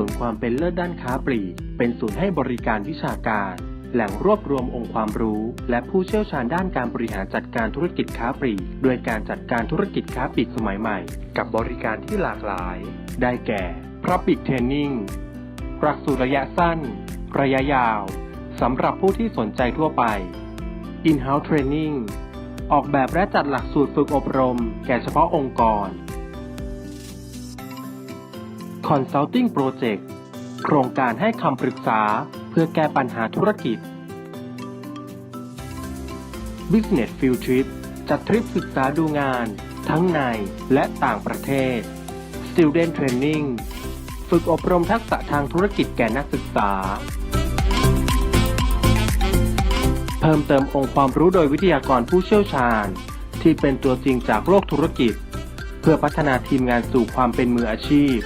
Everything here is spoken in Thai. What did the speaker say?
ศูนย์ความเป็นเลิศด้านค้าปลีก เป็นศูนย์ให้บริการวิชาการ แหล่งรวบรวมองค์ความรู้ และผู้เชี่ยวชาญด้านการบริหารจัดการธุรกิจค้าปลีกด้วยการจัดการธุรกิจค้าปลีกสมัยใหม่ กับบริการที่หลากหลาย ได้แก่ Public Training หลักสูตรระยะสั้น ระยะยาวสำหรับผู้ที่สนใจทั่วไป In-house Training ออกแบบและจัดหลักสูตรฝึกอบรม แก่เฉพาะองค์กร Consulting Project โครงการให้คำปรึกษาเพื่อแก้ปัญหาธุรกิจ Business Field Trip จัดทริปศึกษาดูงาน ทั้งในและต่างประเทศ Student Training ฝึกอบรมทักษะทางธุรกิจแก่นักศึกษา เพิ่มเติมองค์ความรู้โดยวิทยากรผู้เชี่ยวชาญ ที่เป็นตัวจริงจากโลกธุรกิจ เพื่อพัฒนาทีมงานสู่ความเป็นมืออาชีพ